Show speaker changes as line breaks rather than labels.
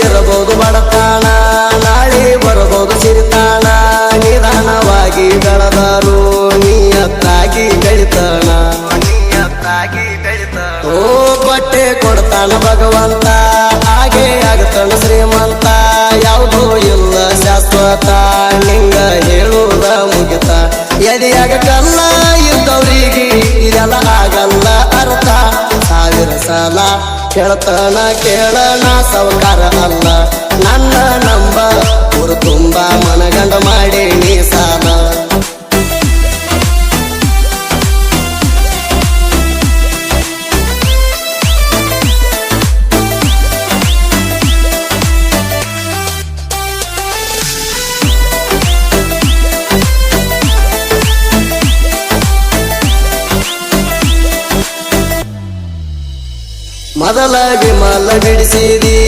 ಇರಬಹುದು ಬಡತಾಣ ನಾಳೆ ಬರಬಹುದು ಸಿರಿತಾಣ ನಿಧಾನವಾಗಿ ಬೆಳೆದರು ನೀಯತ್ತಾಗಿ ಬೆಳಿತಾಣ. ಓ ಬಟ್ಟೆ ಕೊಡ್ತಾನ ಭಗವಂತ ಹಾಗೆ ಆಗತಾನ ಶ್ರೀಮಂತ. ಯಾವುದೂ ಇಲ್ಲ ಶಾಶ್ವತ ನಿಂಗ ಹೇಳುವುದ ಮುಗಿತ. ಎದೆಯಾಗ ಕಲ್ಲ ಇದ್ದವರಿಗೆ ಇದೆಲ್ಲ ಆಗಲ್ಲ ಅರ್ಥ. ಸಾವಿರ ಸಲ ಕೇಳ್ತಾನ ಕೇಳಣ ಸವಕಾರ ಅಲ್ಲ. ಮೊದಲ ಮಾಲ ಬಿಡಿಸಿದಿ